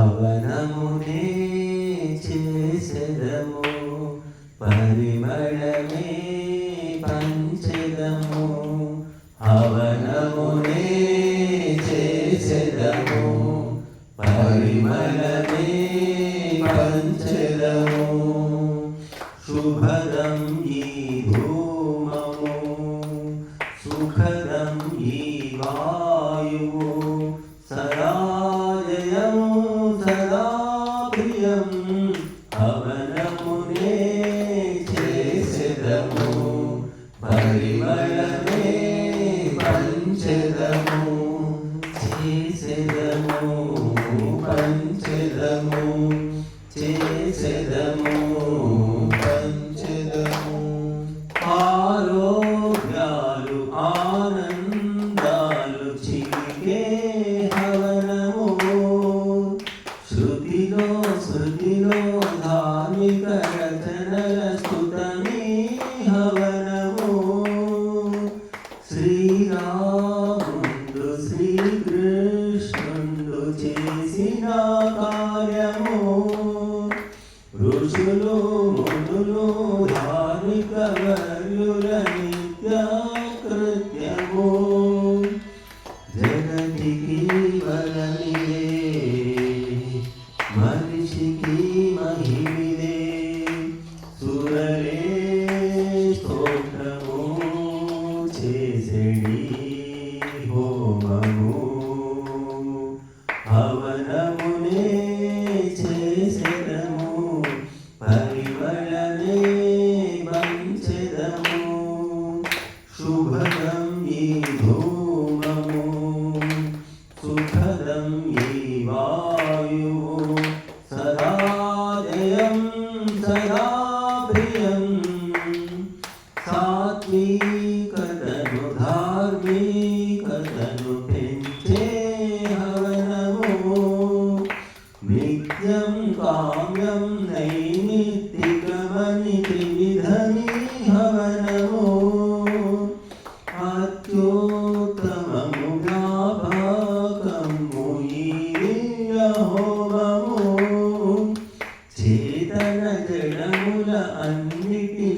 హవనమునే చేసెదము పరిమళమే పంచెదము. హవనమునే చేసెదము పరిమళమే పంచెదము. శుభదం ఈ ధూమము సుఖదం ఈ వాయువు. పంచదము చేసెదము పంచదము. ఆరోగ్యాలు ఆనందాలు చిలికే హవనము. శృతిలో ఋషులు మునులు ధార్మిక వర్యుల నిత్య జగతికి వరమిదే మనిషికి మహిమిదే. సురలే స్తోత్రము చేసెడి హోమము. శుభదం ఈ ధూమము సుఖదం ఈ వాయువు సదా జయం సదా ప్రియం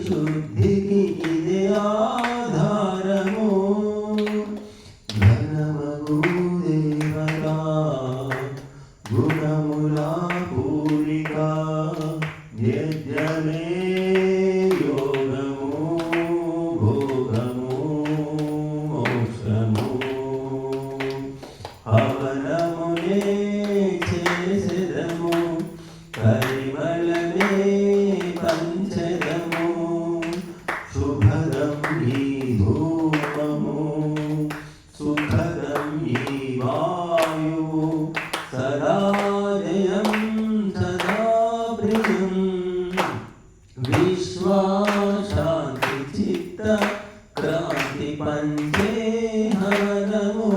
శుద్ధికి ఇదే ఆధారము. ఘనమగు దేవతా గుణముల పూరిక యజ్ఞమే యోగము భోగము మోక్షము. హవనమునే చేసెదము విశ్వాశాంతి చిత్త క్రాంతి పంచే హవనము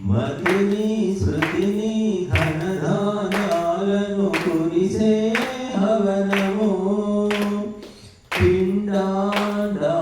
మతిని శృతిని ఘనధాన్యాలను కురిసే హవనము. పిండాడాన్ని బ్రహ్మాడాన్ని